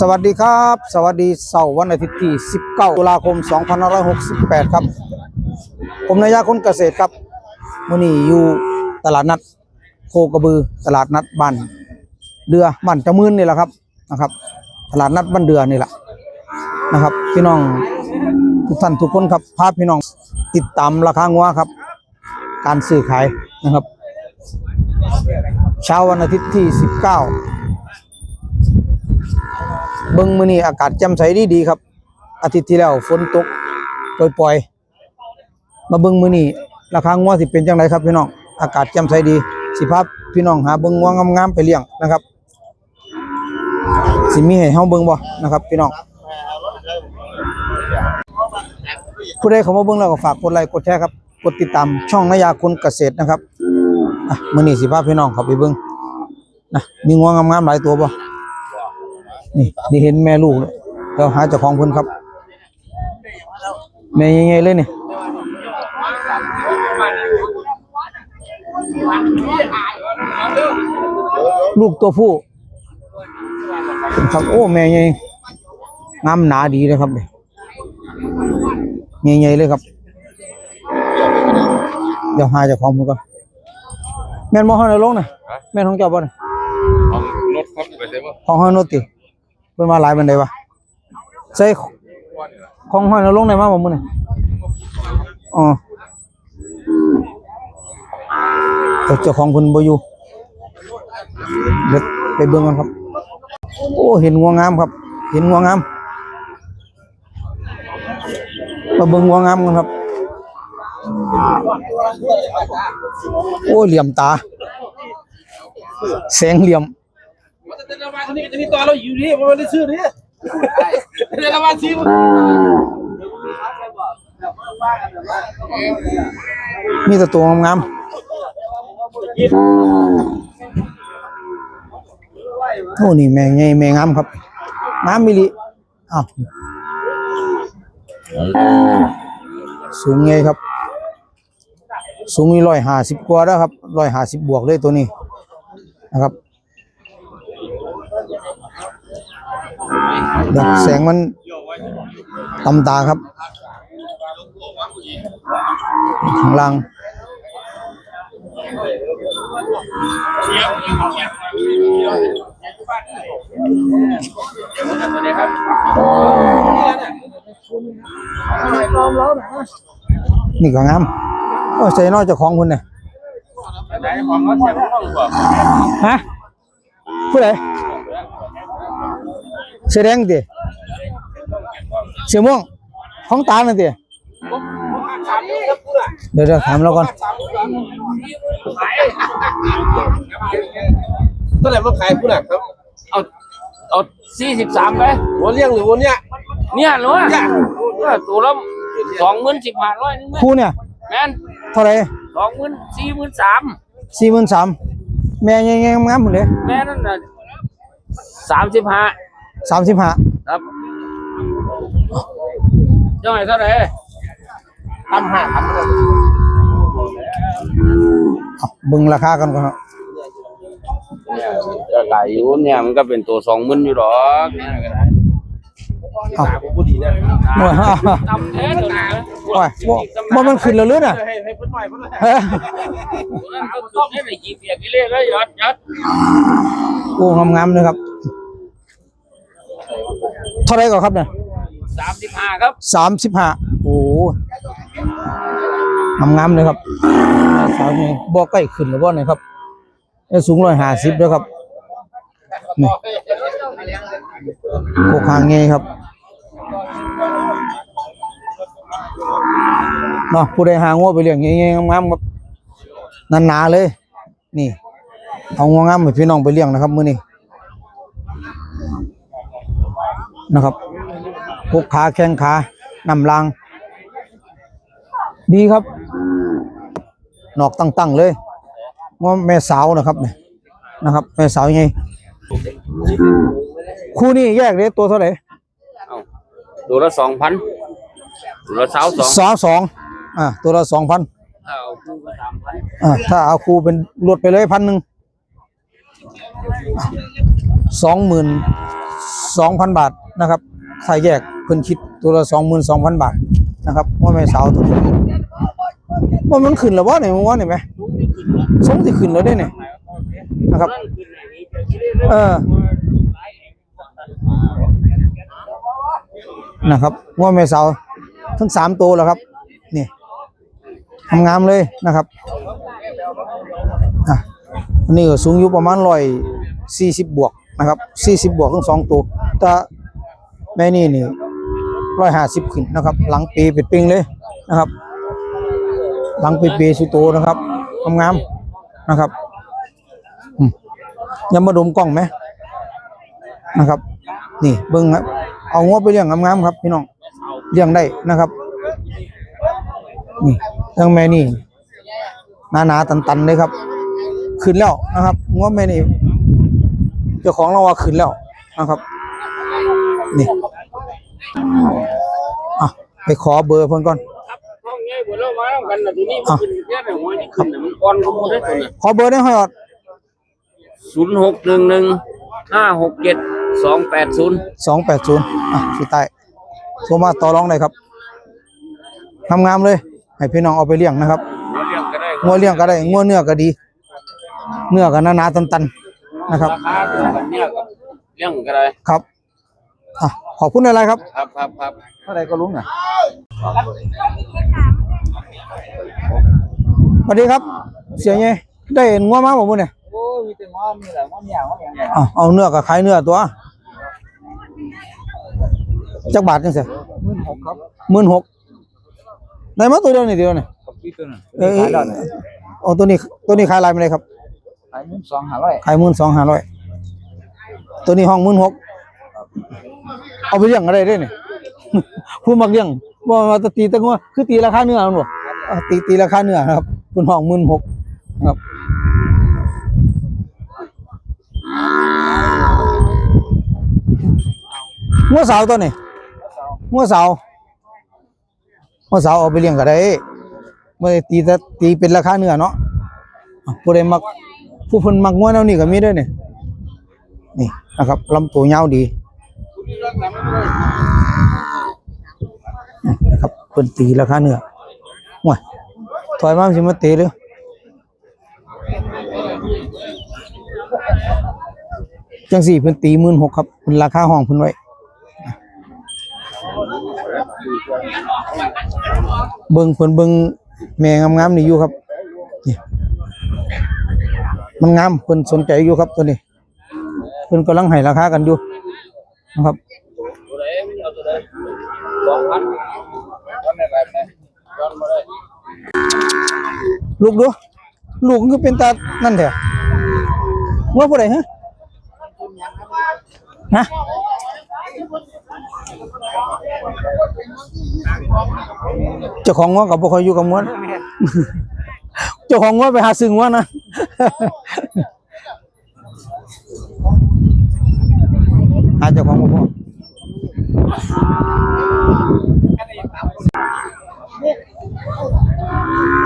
สวัสดีครับ สวัสดีเสาร์วันอาทิตย์ที่ 19 ตุลาคม 2568 ครับ ผมนายาคนเกษตรครับมื้อนี้อยู่ตลาดนัดโคกระบือ ตลาดนัดบ้านเดือบ้านจมื่นนี่แหละครับนะครับ ตลาดนัดบ้านเดือนี่แหละนะครับ พี่น้องทุกท่านทุกคนครับพาพี่น้องติดตามราคางัวครับ การซื้อขายนะครับ เช้าวันอาทิตย์ที่ 19 เบิ่งมื้อนี้อากาศแจ่มใสดีดีครับ อาทิตย์ที่แล้วฝนตกปล่อยๆ มาเบิ่งมื้อนี้ราคางัวสิเป็นจังไดครับพี่น้องอากาศแจ่มใสดี สิพาพี่น้องหาเบิ่งงัวงามๆไปเลี้ยงนะครับ สิมีให้เฮาเบิ่งบ่นะครับ พี่น้องผู้ใดเขามาเบิ่งแล้วก็ฝากกดไลค์กดแชร์ครับกดติดตามช่องนายาคนเกษตรนะครับอะมื้อนี้สิพาพี่น้องเข้าไปเบิ่งนะมีงัวงามๆหลายตัวบ่ นี่นี่เห็นแม่ลูกเลยเราหาเจ้าของเพิ่นครับแม่ยังไงเลยนี่ลูกตัวผู้ครับโอ้แม่ยังงามหนาดีเลยครับเนี่ยใหญ่ๆเลยครับ เดี๋ยวหาเจ้าของเพิ่นก่อนแม่นบ่ฮ้อนลงน่ะแม่นของเจ้าบ่น่ะของรถครับไปเซฟว่าของห้อยโนติ เพิ่นมาหลายบันไดวะใส่ของห้อยนลงได้มาบ่มื้อนี่อ๋อเจ้าของเพิ่นบ่อยู่เดี๋ยวไปเบิ่งกันครับ โอ้เห็นงัวงามครับ เห็นงัวงามมาเบิ่งงัวงามกันครับโอ้เหลี่ยมตาแสงเหลี่ยม เดลมาคนนี้จะมีตัวเราอยู่นี่มันไม่ได้ชื่อนี่เดลมาซีมมีแต่ตัวงามๆโอ้นี่แมงไงแมงงามครับน้ำมิลิอ้าวสูงไงครับ สูงมีร้อยห้าสิบกว่าแล้วครับร้อยห้าสิบบวกเลยตัวนี้นะครับ ดี๋ยวแสงมันตำตาครับข้างล่างนี่ก็งามโอ้ใส่น้อยเจ้าของคุณเนี่ยไหนของเขาเสียงห้องกว่าฮะผู้ใด เสื้อแดงดิเสื้อม่วงของตาน่ะดิเดี๋ยวเดี๋ยวถามเราก่อนตัวไหนรถขายผู้หนักครับเอาเอาสี่สิบสามไปหัวเลี้ยงหรือหัวเนี้ยเนี่ยหรือว่าตัวละสองหมื่นสิบห้าร้อยนึงไหมคู่เนี่ยแม่นเท่าไหร่สองหมื่นสี่หมื่นสามสี่หมื่นสามแม่ยังไงงามหมดเลยแม่นั่นน่ะสามสิบห้า สามสิบห้าครับเจ้าไหนเท่าไหร่ตั้มห้าพันเบิ่งราคากันก่อนครับเนี่ยจะไหลอยู่เนี่ยมันก็เป็นตัวสองหมื่นอยู่หรอกเนี่ยก็ได้เอาผู้ดีเนี่ยโอ้ยตำแท้ตัวไหนโอ้ยบ่บ่มันขึ้นแล้วหรือน่ะให้ให้เพิ่นหน่อยเพิ่นหน่อยเฮ้ยก็ต้องให้ไหนกี่เปียกกี่เล่เลยยอดยอดโอ้งามๆเลยครับ เท่าไหรก่อนครับเนี่ยสามสิบห้าครับสามสิบห้าโอ้งามงามๆเลยครับสาวนี่บ่ใกล้ขึ้นแล้วบ่เนี่ยครับได้สูงร้อยห้าสิบแล้วครับนี่โคกหางไงครับเนาะผู้ใดหางัวไปเลี้ยงเงี้ยๆงามๆครับนันหนาๆเลย นี่ เอางัวงามให้พี่น้องไปเลี้ยงนะครับมื้อนี้ นะครับพวกขาแข้งขานำลาง ดีครับ นอกตั้งๆเลยว่าแม่สาวนะครับเนี่ยนะครับแม่สาวยังไงคู่นี้แยกเลยตัวเท่าไหร่เอาตัวละสองพันตัวละสาวสองสาวสองอ่าตัวละสองพันเอาคู่ก็สามพันอ่าถ้าเอาคู่เป็นรวดไปเลยพันหนึ่งสองหมื่น สองพันบาทนะครับถ้าแยกเพิ่นคิดตัวละสองหมื่นสองพันบาทนะครับว่าแม่สาวตัวนี้ว่ามันขึ้นแล้ววะเนี่ยมึงว่าเนี่ยไหมสงสิขึ้นแล้วได้เนี่ยนะครับเออนะครับว่าแม่สาวทั้งสามตัวแล้วครับนี่ทำงามเลยนะครับอันนี้ก็สูงอยู่ประมาณร้อยสี่สิบบวกนะครับสี่สิบบวกทั้งสองตัว แต่แม่นี่นี่ร้อยห้าสิบขึ้นนะครับ หลังปีเป็ดปิงเลยนะครับ หลังปีปีสุโตนะครับทำงามนะครับยังมาดมกล้องไหมนะครับ นี่เบิ้งครับ เอางวไปเลี้ยงงามๆครับ พี่น้องเลี้ยงได้นะครับนี่ทั้งแม่นี่หนาๆตันๆเลยครับ ขึ้นแล้วนะครับงวแม่นี่เจ้าของเราว่าขึ้นแล้วนะครับ นี่อะไปขอเบอร์เพิ่นก่อนห้องใหญ่บ่เรามาเอากันน่ะทีนี้มันขึ้นแค่ไหนหัวนี่ขึ้นน่ะมันอ่อนก็บ่ได้ตัวน่ะขอเบอร์ได้ห้อยอด0611 567 280สองแปดศูนย์อะสุดท้ายโทรมาต่อรองได้ครับทำงามเลย ให้พี่น้องเอาไปเลี้ยงนะครับหัวเรียงก็ได้งัวเลี้ยงก็ได้งัวเนื้อก็ดี เนื้อก็หนาๆตันๆนะครับราคาตัวกันเนี่ยกับเลี้ยงก็ได้ครับ อะขอบคุณอะไรครับ ครับครับครับเท่าไรก็รู้น่ะสวัสดีครับ เสียงไงได้เห็นงัวมาบ่มื้อเนี่ยโอ้ยมีแต่งอนนี่แหละงอนอย่างงอนอย่างอะเอาเนื้อกับขายเนื้อตัวจักบาทจังซี่มื่นหกครับ16,000ได้มาตัวเดียวนี่เดียวนี่กับพี่ตัวนั้นเอ้ยเอาตัวนี้ตัวนี้ขายลายไปเลยครับขายมื่นสองห้าร้อยขายหมื่นสองห้าร้อยตัวนี้ห้องหมื่นหก เอาไปเลี้ยงอะไรได้เนี่ย ผู้มักเลี้ยงบ่ามาตีตะงัวคือตีราคาเนื้อมันบ่อะตีตีราคาเนื้อครับคุณห้องหมื่นหกครับงัวสาวตัวนี้งัวสาวงัวสาวเอาไปเลี้ยงก็ได้ไม่ตีแต่ตีเป็นราคาเนื้อเนาะผู้ใดมักผู้เพิ่นมักงัวแนวนี้ก็มีด้วยนี่ยนี่นะครับลำตัวยาวดี นะครับเพิ่นตีราคาเนื้อห่วยถอยมาสิมาเตะเลยจังสี่เพิ่นตี16,000ครับเพิ่นราคาห้องเพิ่นไว้เบิ่งเพิ่นเบิ่งแม่งามๆนี่อยู่ครับมันงามเพิ่นสนใจอยู่ครับตัวนี้เพิ่นกำลังให้ราคากันอยู่ นะครับลูกดูลูกมันคือเป็นตานั่นแท้ว่าผู้ใดฮะฮะเจ้าของงัวกับบ่ค่อยอยู่กับงัวเจ้าของงัวไปหาซื้องัวนะ หาเจ้าของบ่พอ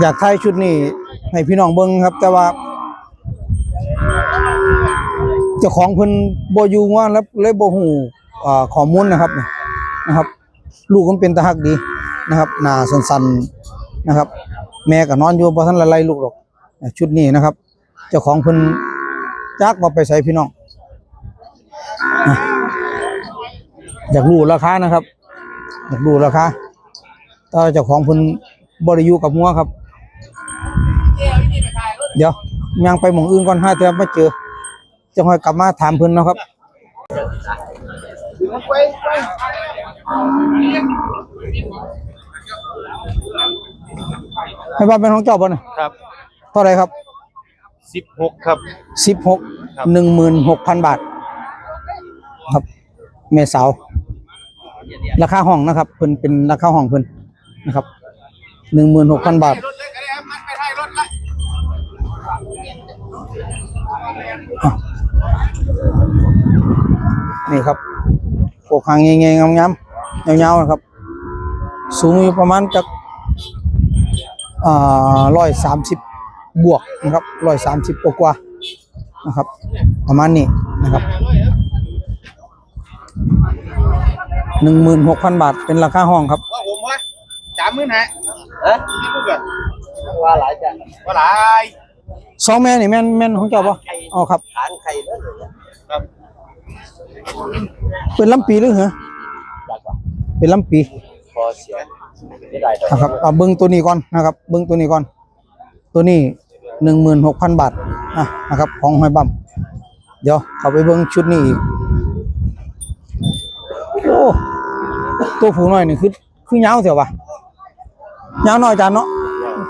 อยากถ่ายชุดนี้ให้พี่น้องเบิ่งครับ แต่ว่าเจ้าของเพิ่นบ่อยู่ว่าแล้วเลยบ่ฮู้อ่าข้อมูลนะครับนะครับ ลูกมันเป็นตาฮักดีนะครับหน้าสันๆนะครับ แม่ก็นอนอยู่บ่ทันละไล่ลูกหรอกชุดนี้นะครับ เจ้าของเพิ่นจักว่าไปใส่พี่น้อง อะอยากรู้ราคานะครับ อยากรู้ราคาแต่ว่าเจ้าของเพิ่นบ่ได้อยู่กับงัวครับ เดี๋ยวยังไปหม่องอื่นก่อนห้าเทื่อมาเจอจะค่อยกลับมาถามเพิ่นเนาะครับให้ว่าเป็นของเจ้าบ่เนี่ยครับ เท่าไหรครับสิบหกครับสิบหกหนึ่งหมื่นหกพันบาท ครับ เมสาว ราคาห้องนะครับเพิ่นเป็นราคาห้องเพิ่นนะครับหนึ่งหมื่นหกพันบาทนี่ครับโอกหางเงี้ยๆงามๆยาวๆนะครับ สูงอยู่ประมาณจักอ่าร้อยสามสิบบวกนะครับร้อยสามสิบกว่านะครับ ประมาณนี้นะครับ หนึ่งหมื่นหกพันบาทเป็นราคาห้องครับว่าผมวะสามหมื่นฮะเอ๊ะนี่พูดกันว่าหลายจ้ะว่าหลายสองแม่นี่แม่นแม่นของเจ้าปะอ๋อครับทานไข่เลยครับ เป็นลำปีหรือเหรอเป็นลำปีพอเสียไม่ได้นะครับเอาเบิ้งตัวนี้ก่อนนะครับ เบิ้งตัวนี้ก่อน ตัวนี้หนึ่งหมื่นหกพันบาทอะนะครับ ของหอยบัมเดี๋ยวเขาไปเบิ้งชุดนี้อีกโอ้ ตัวผูน้อยนี่คือคือยาวเสียววะยาวน้อยจานเนาะ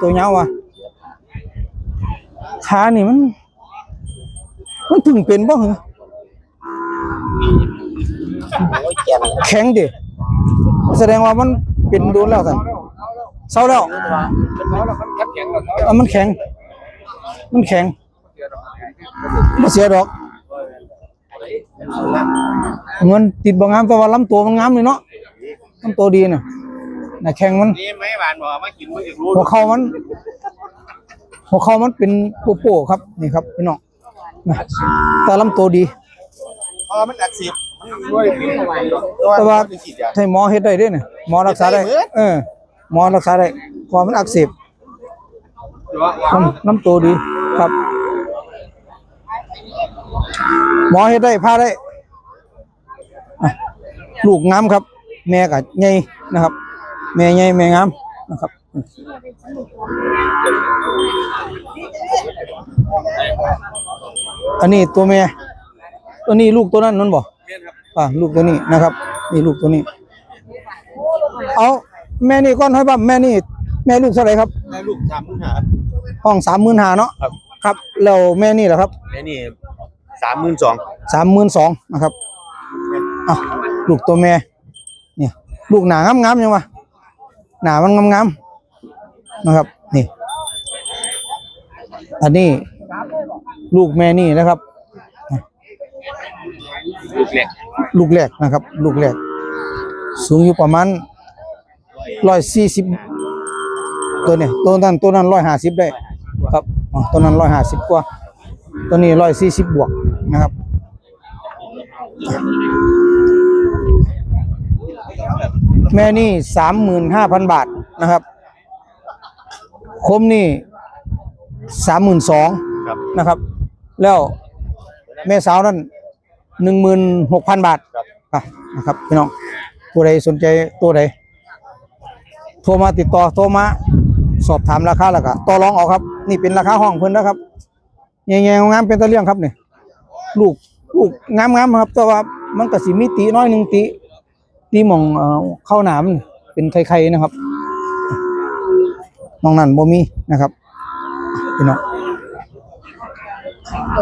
ตัวยาวะขานี่มัน มันถึงเป็นบ่เหรอแข็งดิแสดงว่ามันเป็นโดนแล้วสันเศร้าแล้วอะมันแข็ง มันแข็งไม่เสียดอก มันติดบางงามแต่ว่าลำตัวมันงามเลยเนาะลำตัวดีน่ะน่ะแข็งมันนี่ไม่หวานบอกมากินไม่อยากรู้หัวเข่ามัน หัวเข่ามันเป็นโป้ๆครับนี่ครับพี่น้องนะแต่ลำตัวดีพอมันอักเสบมันด้วยเป็นอะไรแต่ว่าฉีดยาให้หมอเฮ็ดได้เด้วยเนี่ยหมอรักษาได้เฮ็ดได้เหมือนเออหมอรักษาได้เพราะมันอักเสบแต่ว่าน้ำน้ำตัวดีครับ หมอเฮ็ดได้พาได้อะลูกงามครับ แม่กับใหญ่นะครับ แม่ใหญ่แม่งามนะครับอันนี้ตัวแม่ตัวนี้ลูกตัวนั้นนั่นบ่อ่าลูกตัวนี้นะครับ นี่ลูกตัวนี้ เอาแม่นี่ก้อนให้บ้าแม่นี่ แม่ลูกเท่าไหร่ครับได้ลูกสามหมื่นหาห้องสามหมื่นหาเนาะครับ ครับแล้วแม่นี่แหละครับไอ้นี่ สามหมื่นสองสามหมื่นสองนะครับอะลูกตัวแม่เนี่ยลูกหนางามงามๆยังวะหนามันงามงามๆนะครับนี่ อันนี้ลูกแม่นี่นะครับ ลูกเล็กลูกแรกนะครับ ลูกแรกสูงอยู่ประมาณร้อยสี่สิบตัวเนี่ยตัวนั้นตัวนั้นร้อยห้าสิบได้ ครับอ๋อตัวนั้นร้อยห้าสิบกว่า ตัวนี้ร้อยสี่สิบบวก นะครับแม่นี่สามหมื่นห้าพันบาทนะครับ คมนี่สามหมื่นสองครับนะครับ แล้วแม่สาวนั่นหนึ่งหมื่นหกพันบาทครับอะนะครับพี่น้องผู้ใดสนใจตัวใดโทรมาติดต่อโทรมาสอบถามราคาแล้วก็ต่อรองเอาครับ นี่เป็นราคาห้องเพิ่นนะครับแง่ๆงามๆเป็นตะเลี่ยงครับนี่ ลูกลูกงามๆครับ แต่ว่ามันก็สิมีติน้อยหนึ่งติติหมองเอ่อเข้าหนามนเป็นไข่ๆนะครับมองนั่นบ่มีนะครับพี่น้อง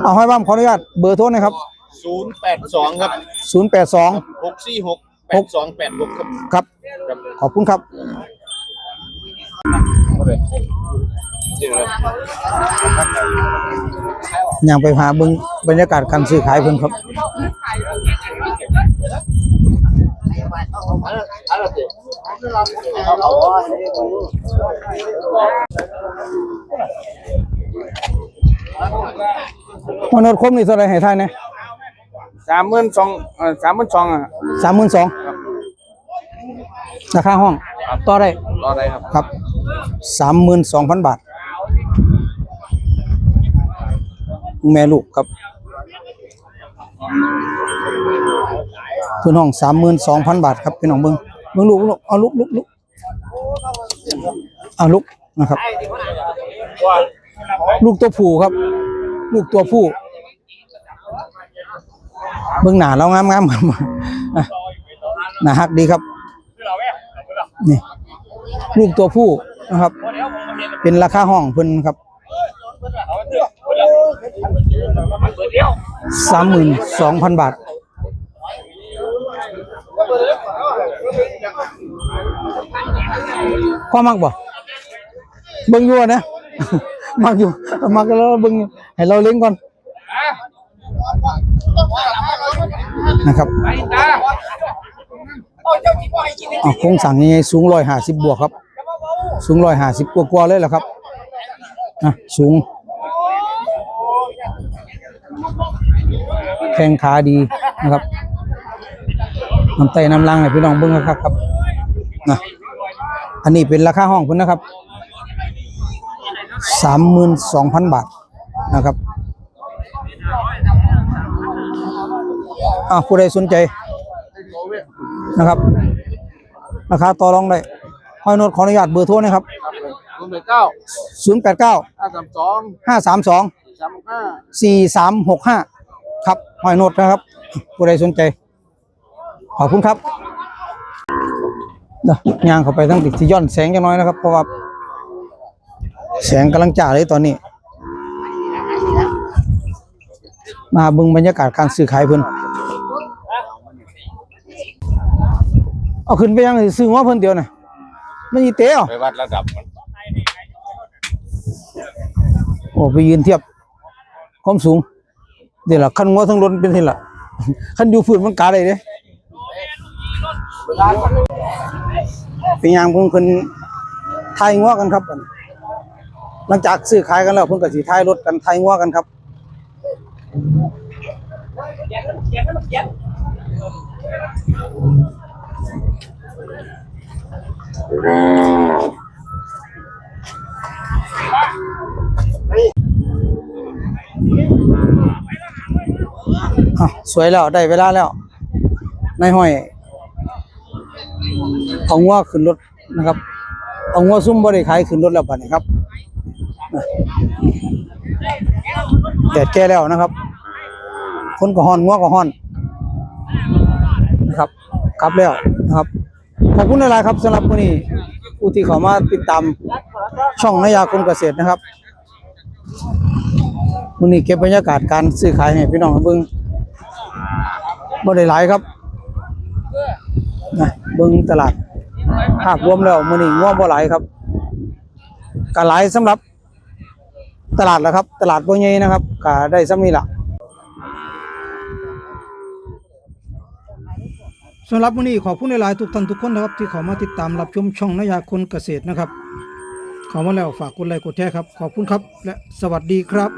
เอาให้บ้ามขออนุญาตเบอร์โทรหนะครับ ศูนย์แปดสองครับ082หกสี่หกแปดสองแปดหกครับ ครับ ขอบคุณครับ ยังไปหาเบิ่งบรรยากาศการซื้อขายเพิ่นครับมนุษย์คมนี่เท่าไหรให้ทายนะสามหมื่นสองสามหมื่นสองอะสามหมื่นสองราคาห้อง ต่อได้รออะไรครับครับสามหมื่นสองพันบาท แม่ลูกครับทุนห้องสามหมื่นสองพันบาทครับพี่น้องเบิ้งเบิ้งลูกลูกเอาลูกลูกลูกเอาลูกนะครับ ลูกตัวผู้ครับ ลูกตัวผู้เบิ้งหน้าเรางามงามๆครับอะหน้าฮักดีครับ นี่ลูกตัวผู้นะครับ เป็นราคาห้องเพิ่นครับสามหมื่นสองพันบาทความมักบ่เบิ่งยู่อะนะ มักอยู่ มักแล้วเบิ่งอยู่ให้เราเลี้ยงก่อน นะครับ โครงสั่งยังไงสูงร้อยห้าสิบบวกครับ สูงร้อยห้าสิบกว่าๆเลยแหละครับนะสูง แข้งขาดีนะครับน้ำไตน้ำลังให้พี่น้องเบิ่งครับครับนะอันนี้เป็นราคาห้องเพิ่นนะครับสามหมื่นสองพันบาทนะครับอ่าผู้ใดสนใจ นะครับ ราคาต่อรองได้ห้อยโนดขออนุญาตเบอร์โทรนะครับศูนย์แปดเก้าศูนย์แปดเก้าห้าสามสองห้าสามสองสามห้าสี่สามหกห้าครับห้อยโนดนะครับผู้ใดสนใจ ขอบคุณครับเดี๋ยวยางเข้าไปทั้งติดที่ย้อนแสงจังน้อยนะครับ เพราะว่า แสงกำลังจ้าเลยตอนนี้ มาเบิ่งบรรยากาศการซื้อขายเพิ่น เอาขึ้นไปยังสิซื้อหัวเพิ่นเดียวน่ะไม่มีเตะเหรอไปวัดระดับมันโอ้ไปยืนเทียบความสูงเดี๋ยวละคันงัวทั้งรถเป็นเท่าละคันอยู่ฝืนมันกาได้เด้เป็นอย่างเพิ่นเพิ่นทายงัวกันครับอันหลังจากซื้อขายกันแล้วเพิ่นก็สิทายรถกันทายงัวกันครับ อะสวยแล้วได้เวลาแล้วนายห้อยเอางัวขึ้นรถนะครับเอางัวซุ่มบ่ได้ขายขึ้นรถแล้วบัดนี้ครับแดดแก่แล้วนะครับ คนก็ฮ้อนงัวก็ฮ้อนนะครับกลับแล้วนะครับ ขอบคุณหลายๆครับสำหรับมื้อนี้ผู้ที่เข้ามาติดตามช่องนายาคนเกษตรนะครับมื้อนี้เก็บบรรยากาศการซื้อขายให้พี่น้องเบิ่งบ่ได้หลายครับนะเบิ่งตลาดภาพรวมแล้วมื้อนี้งัวงบ่หลายครับก็หลายสำหรับตลาดแหละครับ ตลาดบ่ใหญ่นะครับก็ได้ซ้ำนี้ล่ะ สำหรับวันนี้ขอบคุณหลายๆทุกท่านทุกคนนะครับ ที่เข้ามาติดตามรับชมช่องนายาคนเกษตรนะครับเข้ามาแล้วฝากกดไลค์กดแชร์ครับ ขอบคุณครับ และสวัสดีครับ